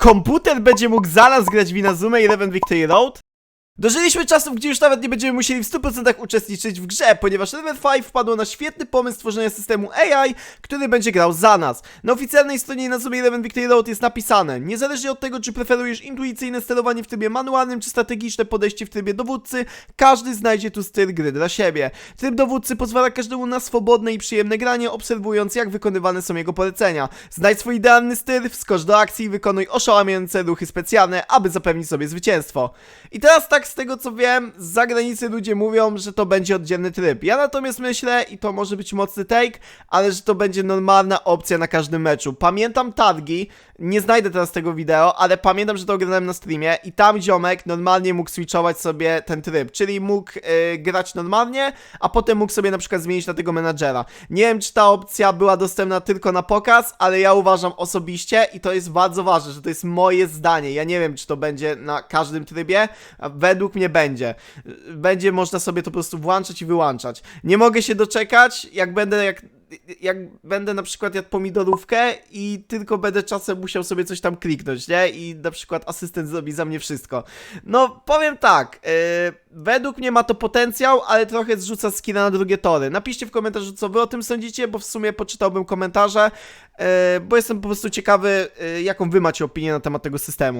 Komputer będzie mógł zaraz grać w Inazuma 11 Victory Road? Dożyliśmy czasów, gdzie już nawet nie będziemy musieli w 100% uczestniczyć w grze, ponieważ Level 5 wpadło na świetny pomysł stworzenia systemu AI, który będzie grał za nas. Na oficjalnej stronie Inazuma 11 Victory Road jest napisane, niezależnie od tego, czy preferujesz intuicyjne sterowanie w trybie manualnym, czy strategiczne podejście w trybie dowódcy, każdy znajdzie tu styl gry dla siebie. Tryb dowódcy pozwala każdemu na swobodne i przyjemne granie, obserwując jak wykonywane są jego polecenia. Znajdź swój idealny styl, wskocz do akcji i wykonuj oszałamiające ruchy specjalne, aby zapewnić sobie zwycięstwo. I teraz tak z tego co wiem, z zagranicy ludzie mówią, że to będzie oddzielny tryb. Ja natomiast myślę, i to może być mocny take, ale że to będzie normalna opcja na każdym meczu. Pamiętam targi, nie znajdę teraz tego wideo, ale pamiętam, że to oglądałem na streamie i tam ziomek normalnie mógł switchować sobie ten tryb, czyli mógł y, grać normalnie, a potem mógł sobie na przykład zmienić na tego menadżera. Nie wiem, czy ta opcja była dostępna tylko na pokaz, ale ja uważam osobiście i to jest bardzo ważne, że to jest moje zdanie. Ja nie wiem, czy to będzie na każdym trybie, a według mnie będzie. Będzie można sobie to po prostu włączać i wyłączać. Nie mogę się doczekać, jak będę jak jak będę na przykład jadł pomidorówkę i tylko będę czasem musiał sobie coś tam kliknąć, nie? I na przykład asystent zrobi za mnie wszystko. No, powiem tak, yy, według mnie ma to potencjał, ale trochę zrzuca skina na drugie tory. Napiszcie w komentarzu, co wy o tym sądzicie, bo w sumie poczytałbym komentarze, yy, bo jestem po prostu ciekawy, yy, jaką wy macie opinię na temat tego systemu.